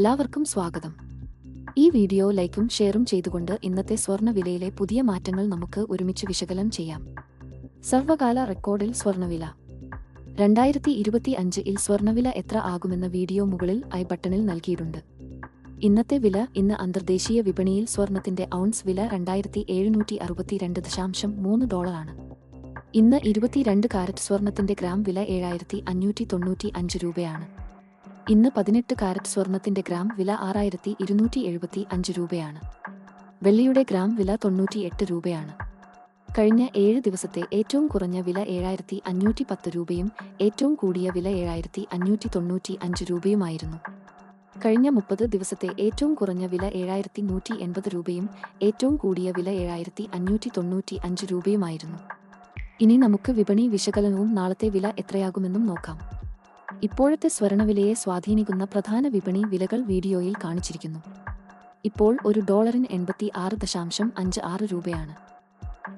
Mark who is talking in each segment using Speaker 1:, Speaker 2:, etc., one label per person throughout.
Speaker 1: എല്ലാവർക്കും സ്വാഗതം. ഈ വീഡിയോ ലൈക്കും ഷെയറും ചെയ്തുകൊണ്ട് ഇന്നത്തെ സ്വർണ വിലയിലെ പുതിയ മാറ്റങ്ങൾ നമുക്ക് ഒരുമിച്ച് വിശകലനം ചെയ്യാം. സർവകാല റെക്കോർഡിൽ സ്വർണവില രണ്ടായിരത്തി ഇരുപത്തി അഞ്ചിൽ സ്വർണവില എത്ര ആകുമെന്ന വീഡിയോ മുകളിൽ ഐ ബട്ടണിൽ നൽകിയിട്ടുണ്ട്. ഇന്നത്തെ വില ഇന്ന് അന്തർദേശീയ വിപണിയിൽ സ്വർണത്തിന്റെ ഔൺസ് വില രണ്ടായിരത്തി എഴുന്നൂറ്റി അറുപത്തിരണ്ട് ദശാംശം മൂന്ന് ഡോളറാണ്. ഇന്ന് ഇരുപത്തിരണ്ട് കാരറ്റ് സ്വർണത്തിന്റെ ഗ്രാം വില ഏഴായിരത്തി അഞ്ഞൂറ്റി തൊണ്ണൂറ്റി അഞ്ച് രൂപയാണ്. ഇന്ന് പതിനെട്ട് കാരറ്റ് സ്വർണത്തിന്റെ ഗ്രാം വില ആറായിരത്തി ഇരുന്നൂറ്റി എഴുപത്തി അഞ്ച് രൂപയാണ്. വെള്ളിയുടെ ഗ്രാം വില തൊണ്ണൂറ്റി എട്ട് രൂപയാണ്. കഴിഞ്ഞ ഏഴ് ദിവസത്തെ ഏറ്റവും കുറഞ്ഞ വില ഏഴായിരത്തി അഞ്ഞൂറ്റി പത്ത് രൂപയും ഏറ്റവും കൂടിയ വില ഏഴായിരത്തി അഞ്ഞൂറ്റി തൊണ്ണൂറ്റി അഞ്ച് രൂപയുമായിരുന്നു. കഴിഞ്ഞ മുപ്പത് ദിവസത്തെ ഏറ്റവും കുറഞ്ഞ വില ഏഴായിരത്തി നൂറ്റി എൺപത് രൂപയും ഏറ്റവും കൂടിയ വില ഏഴായിരത്തി അഞ്ഞൂറ്റി തൊണ്ണൂറ്റി അഞ്ച് രൂപയുമായിരുന്നു. ഇനി നമുക്ക് വിപണി വിശകലനവും നാളത്തെ വില എത്രയാകുമെന്നും നോക്കാം. ഇപ്പോഴത്തെ സ്വർണവിലയെ സ്വാധീനിക്കുന്ന പ്രധാന വിപണി വിലകൾ വീഡിയോയിൽ കാണിച്ചിരിക്കുന്നു. ഇപ്പോൾ ഒരു ഡോളറിന് എൺപത്തി ആറ് ദശാംശം അഞ്ച് ആറ് രൂപയാണ്.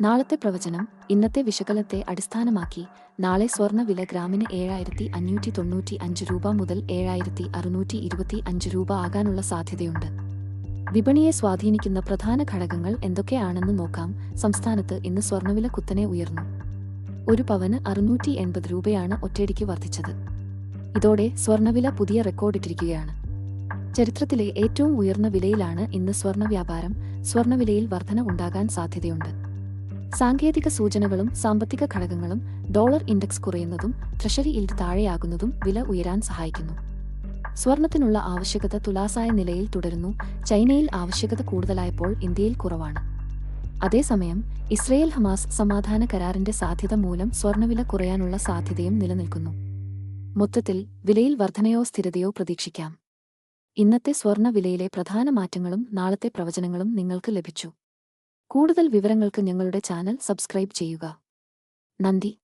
Speaker 1: നാളത്തെ പ്രവചനം ഇന്നത്തെ വിശകലത്തെ അടിസ്ഥാനമാക്കി നാളെ സ്വർണവില ഗ്രാമിന് ഏഴായിരത്തി അഞ്ഞൂറ്റി തൊണ്ണൂറ്റി അഞ്ച് രൂപ മുതൽ ഏഴായിരത്തി അറുന്നൂറ്റി ഇരുപത്തി അഞ്ച് രൂപ ആകാനുള്ള സാധ്യതയുണ്ട്. വിപണിയെ സ്വാധീനിക്കുന്ന പ്രധാന ഘടകങ്ങൾ എന്തൊക്കെയാണെന്ന് നോക്കാം. സംസ്ഥാനത്ത് ഇന്ന് സ്വർണവില കുത്തനെ ഉയർന്നു. ഒരു പവന് അറുന്നൂറ്റി എൺപത് രൂപയാണ് ഒറ്റയടിക്ക് വർദ്ധിച്ചത്. ഇതോടെ സ്വർണവില പുതിയ റെക്കോർഡിട്ടിരിക്കുകയാണ്. ചരിത്രത്തിലെ ഏറ്റവും ഉയർന്ന വിലയിലാണ് ഇന്ന് സ്വർണ വ്യാപാരം സ്വർണവിലയിൽ വർധന ഉണ്ടാകാൻ സാധ്യതയുണ്ട്. സാങ്കേതിക സൂചനകളും സാമ്പത്തിക ഘടകങ്ങളും ഡോളർ ഇൻഡെക്സ് കുറയുന്നതും ട്രഷറി ഇൽഡ് താഴെയാകുന്നതും വില ഉയരാൻ സഹായിക്കുന്നു. സ്വർണത്തിനുള്ള ആവശ്യകത തുലാസായ നിലയിൽ തുടരുന്നു. ചൈനയിൽ ആവശ്യകത കൂടുതലായപ്പോൾ ഇന്ത്യയിൽ കുറവാണ്. അതേസമയം ഇസ്രയേൽ ഹമാസ് സമാധാന കരാറിന്റെ സാധ്യത മൂലം സ്വർണവില കുറയാനുള്ള സാധ്യതയും നിലനിൽക്കുന്നു. മൊത്തത്തിൽ വിലയിൽ വർധനയോ സ്ഥിരതയോ പ്രതീക്ഷിക്കാം. ഇന്നത്തെ സ്വർണ വിലയിലെ പ്രധാന മാറ്റങ്ങളും നാളത്തെ പ്രവചനങ്ങളും നിങ്ങൾക്ക് ലഭിച്ചു. കൂടുതൽ വിവരങ്ങൾക്ക് ഞങ്ങളുടെ ചാനൽ സബ്സ്ക്രൈബ് ചെയ്യുക. നന്ദി.